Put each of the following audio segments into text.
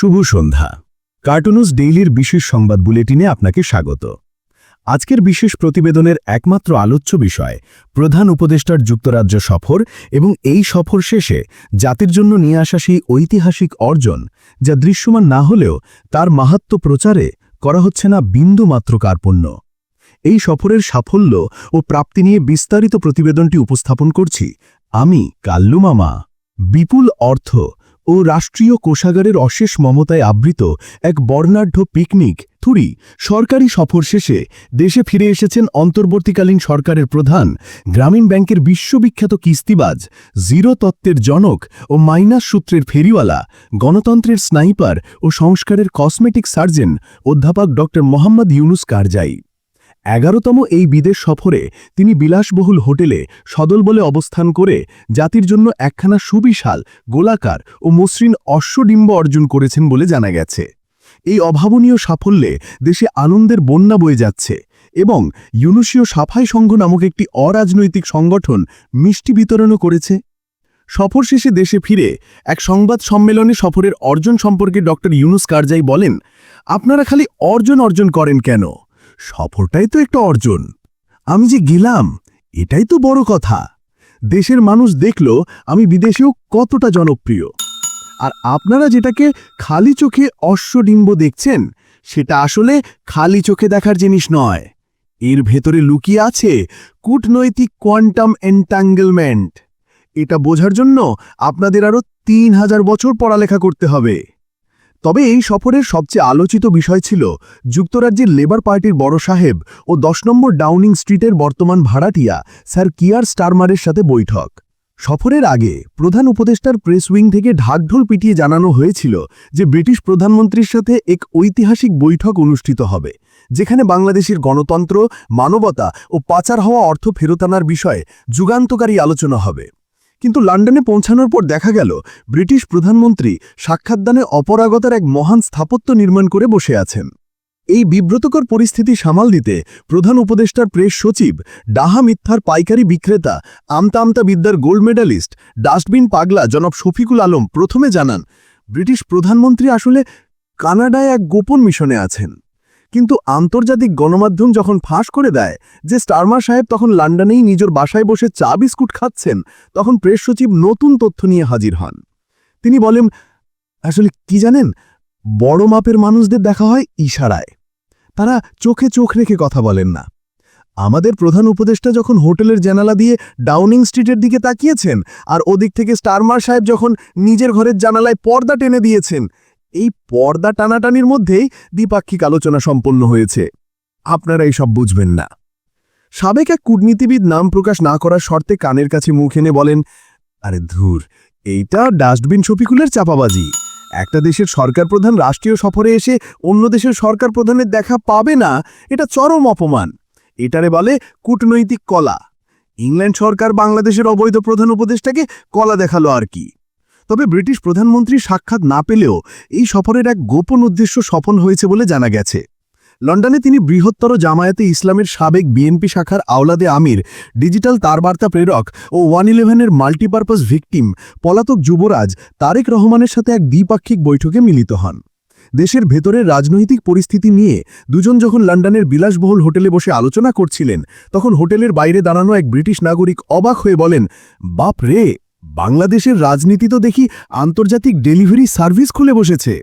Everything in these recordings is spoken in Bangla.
শুভ সন্ধ্যা। কার্টুনুস ডেইলির বিশেষ সংবাদ বুলেটিনে আপনাকে স্বাগত। আজকের বিশেষ প্রতিবেদনের একমাত্র আলোচ্য বিষয়, প্রধান উপদেষ্টার যুক্তরাজ্য সফর এবং এই সফর শেষে জাতির জন্য নিয়ে আসা সেই ঐতিহাসিক অর্জন, যা দৃশ্যমান না হলেও তার মাহাত্ম প্রচারে করা হচ্ছে না বিন্দুমাত্র কার্পণ্য। এই সফরের সাফল্য ও প্রাপ্তি নিয়ে বিস্তারিত প্রতিবেদনটি উপস্থাপন করছি আমি কাল্লু মামা। বিপুল অর্থ ও রাষ্ট্রীয় কোষাগারের অশেষ মমতায় আবৃত এক বর্ণাঢ্য পিকনিক, থুরি, সরকারি সফর শেষে দেশে ফিরে এসেছেন অন্তর্বর্তীকালীন সরকারের প্রধান, গ্রামীণ ব্যাংকের বিশ্ববিখ্যাত কিস্তিবাজ, জিরো তত্ত্বের জনক ও মাইনাস সূত্রের ফেরিওয়ালা, গণতন্ত্রের স্নাইপার ও সংস্কারের কসমেটিক সার্জন অধ্যাপক ড মোহাম্মদ ইউনুস কারজাই। এগারোতম এই বিদেশ সফরে তিনি বিলাসবহুল হোটেলে সদল বলে অবস্থান করে জাতির জন্য একখানা সুবিশাল, গোলাকার ও মসৃণ অশ্বডিম্ব অর্জন করেছেন বলে জানা গেছে। এই অভাবনীয় সাফল্যে দেশে আনন্দের বন্যা বয়ে যাচ্ছে এবং ইউনুসীয় সাফাই সংঘ নামক একটি অরাজনৈতিক সংগঠন মিষ্টি বিতরণও করেছে। সফর শেষে দেশে ফিরে এক সংবাদ সম্মেলনে সফরের অর্জন সম্পর্কে ড ইউনুস কারজাই বলেন, আপনারা খালি অর্জন অর্জন করেন কেন? সফরটাই তো একটা অর্জন। আমি যে গেলাম, এটাই তো বড় কথা। দেশের মানুষ দেখল, আমি বিদেশেও কতটা জনপ্রিয়। আর আপনারা যেটাকে খালি চোখে অশ্বডিম্ব দেখছেন, সেটা আসলে খালি চোখে দেখার জিনিস নয়। এর ভেতরে লুকিয়ে আছে কূটনৈতিক কোয়ান্টাম এন্টাঙ্গেলমেন্ট। এটা বোঝার জন্য আপনাদের আরও তিন হাজার বছর পড়ালেখা করতে হবে। তবে এই সফরের সবচেয়ে আলোচিত বিষয় ছিল যুক্তরাজ্যের লেবার পার্টির বড় সাহেব ও দশ নম্বর ডাউনিং স্ট্রিটের বর্তমান ভাড়াটিয়া স্যার কিয়ার স্টারমারের সাথে বৈঠক। সফরের আগে প্রধান উপদেষ্টার প্রেস উইং থেকে ঢাকঢোল পিটিয়ে জানানো হয়েছিল যে ব্রিটিশ প্রধানমন্ত্রীর সাথে এক ঐতিহাসিক বৈঠক অনুষ্ঠিত হবে, যেখানে বাংলাদেশের গণতন্ত্র, মানবতা ও পাচার হওয়া অর্থ ফেরত আনার বিষয়ে যুগান্তকারী আলোচনা হবে। কিন্তু লন্ডনে পৌঁছানোর পর দেখা গেল, ব্রিটিশ প্রধানমন্ত্রী সাক্ষাৎদানে অপরাগতার এক মহান স্থাপত্য নির্মাণ করে বসে আছেন। এই বিব্রতকর পরিস্থিতি সামাল দিতে প্রধান উপদেষ্টার প্রেস সচিব, ডাহা মিথ্যার পাইকারি বিক্রেতা, আমতা আমতা বিদ্যার গোল্ড মেডালিস্ট, ডাস্টবিন পাগলা জনাব শফিকুল আলম প্রথমে জানান, ব্রিটিশ প্রধানমন্ত্রী আসলে কানাডায় এক গোপন মিশনে আছেন। কিন্তু আন্তর্জাতিক গণমাধ্যম যখন ফাঁস করে দেয় যে স্টারমার সাহেব তখন লন্ডনেই নিজের বাসায় বসে চা বিস্কুট খাচ্ছেন, তখন প্রেস সচিব নতুন তথ্য নিয়ে হাজির হন। তিনি বলেন, আসলে কি জানেন, বড় মাপের মানুষদের দেখা হয় ইশারায়। তারা চোখে চোখ রেখে কথা বলেন না। আমাদের প্রধান উপদেষ্টা যখন হোটেলের জানালা দিয়ে ডাউনিং স্ট্রিটের দিকে তাকিয়েছেন, আর ওদিক থেকে স্টারমার সাহেব যখন নিজের ঘরের জানালায় পর্দা টেনে দিয়েছেন এই পর্দা টানাটানির মধ্যেই দ্বিপাক্ষিক আলোচনা সম্পন্ন হয়েছে। আপনারা এই সব বুঝবেন না। সাবেক এক কূটনীতিবিদ নাম প্রকাশ না করার শর্তে কানের কাছে মুখ এনে বলেন, আরে ধুর, এইটা ডাস্টবিন শফিকুলের চাপাবাজি। একটা দেশের সরকার প্রধান রাষ্ট্রীয় সফরে এসে অন্য দেশের সরকার প্রধানের দেখা পাবে না, এটা চরম অপমান। এটারে বলে কূটনৈতিক কলা। ইংল্যান্ড সরকার বাংলাদেশের অবৈধ প্রধান উপদেষ্টাকে কলা দেখাল আর কি। তবে ব্রিটিশ প্রধানমন্ত্রীর সাক্ষাৎ না পেলেও এই সফরের এক গোপন উদ্দেশ্য সফল হয়েছে বলে জানা গেছে। লন্ডনে তিনি বৃহত্তর জামায়াতে ইসলামের সাবেক বিএনপি শাখার আওলাদে আমির, ডিজিটাল তারবার্তা প্রেরক ও ওয়ান ইলেভেনের মাল্টিপারপাস ভিকটিম পলাতক যুবরাজ তারেক রহমানের সাথে এক দ্বিপাক্ষিক বৈঠকে মিলিত হন। দেশের ভেতরের রাজনৈতিক পরিস্থিতি নিয়ে দুজন যখন লন্ডনের বিলাসবহুল হোটেলে বসে আলোচনা করছিলেন, তখন হোটেলের বাইরে দাঁড়ানো এক ব্রিটিশ নাগরিক অবাক হয়ে বলেন বাপ রে বাংলাদেশের রাজনীতি তো দেখি আন্তর্জাতিক ডেলিভারি সার্ভিস খুলে বসেছে।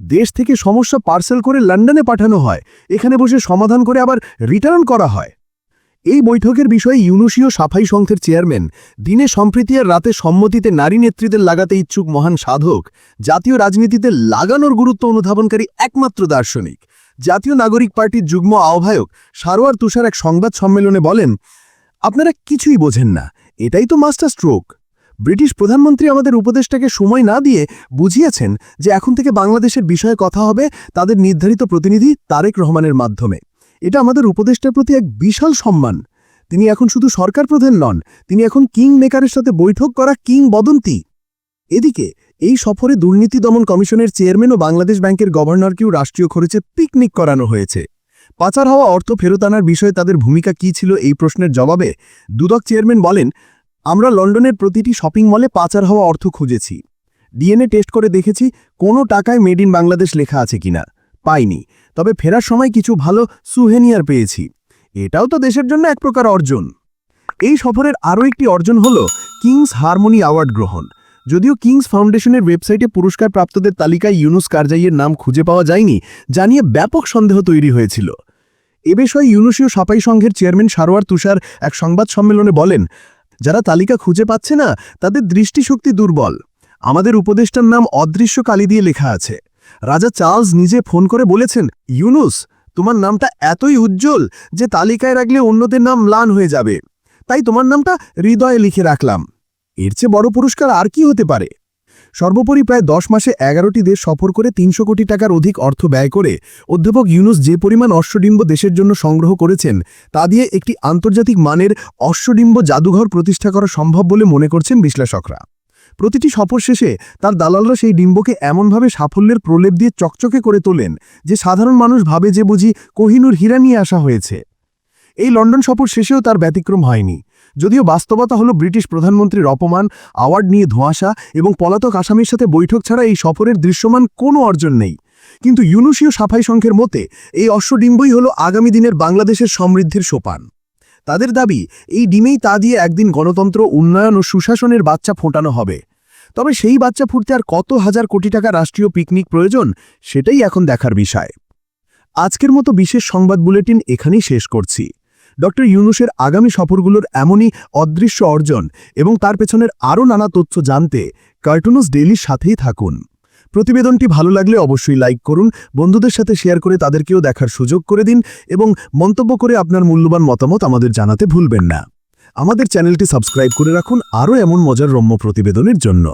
দেশ থেকে সমস্যা পার্সেল করে লন্ডনে পাঠানো হয়, এখানে বসে সমাধান করে আবার রিটার্ন করা হয়। এই বৈঠকের বিষয়ে ইউনুসীয় সাফাই সংঘের চেয়ারম্যান দিনে সম্প্রীতি আর রাতে সম্মতিতে নারী নেত্রীদের লাগাতে ইচ্ছুক মহান সাধক, জাতীয় রাজনীতিতে লাগানোর গুরুত্ব অনুধাবনকারী একমাত্র দার্শনিক। জাতীয় নাগরিক পার্টির যুগ্ম আহ্বায়ক সারোয়ার তুষার এক সংবাদ সম্মেলনে বলেন, আপনারা কিছুই বোঝেন না, এটাই তো মাস্টার স্ট্রোক। ব্রিটিশ প্রধানমন্ত্রী আমাদের উপদেশটাকে সময় না দিয়ে বুঝিয়েছেন যে এখন থেকে বাংলাদেশের বিষয়ে কথা হবে তাদের নির্ধারিত প্রতিনিধি তারেক রহমানের মাধ্যমে। এটা আমাদের উপদেষ্টার প্রতি এক বিশাল সম্মান। তিনি এখন শুধু সরকার প্রধান নন, তিনি এখন কিং মেকারের সাথে বৈঠক করা কিং বদন্তি এদিকে, এই সফরে দুর্নীতি দমন কমিশনের চেয়ারম্যান ও বাংলাদেশ ব্যাংকের গভর্নরকেও রাষ্ট্রীয় খরচে পিকনিক করানো হয়েছে। পাচার হওয়া অর্থ ফেরত আনার বিষয়ে তাদের ভূমিকা কী ছিল এই প্রশ্নের জবাবে দুদক চেয়ারম্যান বলেন আমরা লন্ডনের প্রতিটি শপিং মলে পাচার হওয়া অর্থ খুঁজেছি। ডিএনএ টেস্ট করে দেখেছি কোনো টাকায় মেড ইন বাংলাদেশ লেখা আছে কিনা। পাইনি। তবে ফেরার সময় কিছু ভালো সুহেনিয়ার পেয়েছি। এটাও তো দেশের জন্য এক প্রকার অর্জন। এই সফরের আরও একটি অর্জন হল কিংস হারমোনি অ্যাওয়ার্ড গ্রহণ। যদিও কিংস ফাউন্ডেশনের ওয়েবসাইটে পুরস্কার প্রাপ্তদের তালিকায় ইউনুস কারজাইয়ের নাম খুঁজে পাওয়া যায়নি জানিয়ে ব্যাপক সন্দেহ তৈরি হয়েছিল। এ বিষয়ে ইউনুসীয় সাপাই সংঘের চেয়ারম্যান সারোয়ার তুষার এক সংবাদ সম্মেলনে বলেন যারা তালিকা খুঁজে পাচ্ছে না, তাদের দৃষ্টিশক্তি দুর্বল। আমাদের উপদেষ্টার নাম অদৃশ্য কালি দিয়ে লেখা আছে। রাজা চার্লস নিজে ফোন করে বলেছেন, ইউনুস, তোমার নামটা এতই উজ্জ্বল যে তালিকায় রাখলে অন্যদের নাম ম্লান হয়ে যাবে। তাই তোমার নামটা হৃদয়ে লিখে রাখলাম। এর চেয়ে বড় পুরস্কার আর কি হতে পারে? সর্বোপরি প্রায় দশ মাসে এগারোটি দেশ সফর করে তিনশো কোটি টাকার অধিক অর্থ ব্যয় করে অধ্যাপক ইউনুস যে পরিমাণ অশ্বডিম্ব দেশের জন্য সংগ্রহ করেছেন, তা দিয়ে একটি আন্তর্জাতিক মানের অশ্বডিম্ব জাদুঘর প্রতিষ্ঠা করা সম্ভব বলে মনে করছেন বিশ্লেষকরা। প্রতিটি সফর শেষে তার দালালরা সেই ডিম্বকে এমনভাবে সাফল্যের প্রলেপ দিয়ে চকচকে করে তোলেন যে সাধারণ মানুষ ভাবে যে বুঝি কোহিনুর হীরা নিয়ে আসা হয়েছে। এই লন্ডন সফর শেষেও তার ব্যতিক্রম হয়নি। যদিও বাস্তবতা হলো ব্রিটিশ প্রধানমন্ত্রীর অপমান, আওয়ার্ড নিয়ে ধোঁয়াশা এবং পলাতক আসামির সাথে বৈঠক ছাড়া এই সফরের দৃশ্যমান কোনো অর্জন নেই। কিন্তু ইউনুসীয় সাফাই সংঘের মতে, এই অশ্বডিম্বই হল আগামী দিনের বাংলাদেশের সমৃদ্ধির সোপান। তাদের দাবি, এই ডিমেই তা দিয়ে একদিন গণতন্ত্র, উন্নয়ন ও সুশাসনের বাচ্চা ফোটানো হবে। তবে সেই বাচ্চা ফুটতে আর কত হাজার কোটি টাকা রাষ্ট্রীয় পিকনিক প্রয়োজন, সেটাই এখন দেখার বিষয়। আজকের মতো বিশেষ সংবাদ বুলেটিন এখানেই শেষ করছি। ডক্টর ইউনুসের আগামী সফরগুলোর এমনই অদৃশ্য অর্জন এবং তার পেছনের আরও নানা তথ্য জানতে কার্টুনস ডেইলির সাথেই থাকুন। প্রতিবেদনটি ভালো লাগলে অবশ্যই লাইক করুন, বন্ধুদের সাথে শেয়ার করে তাদেরকেও দেখার সুযোগ করে দিন এবং মন্তব্য করে আপনার মূল্যবান মতামত আমাদের জানাতে ভুলবেন না। আমাদের চ্যানেলটি সাবস্ক্রাইব করে রাখুন আরও এমন মজার রম্য প্রতিবেদনের জন্য।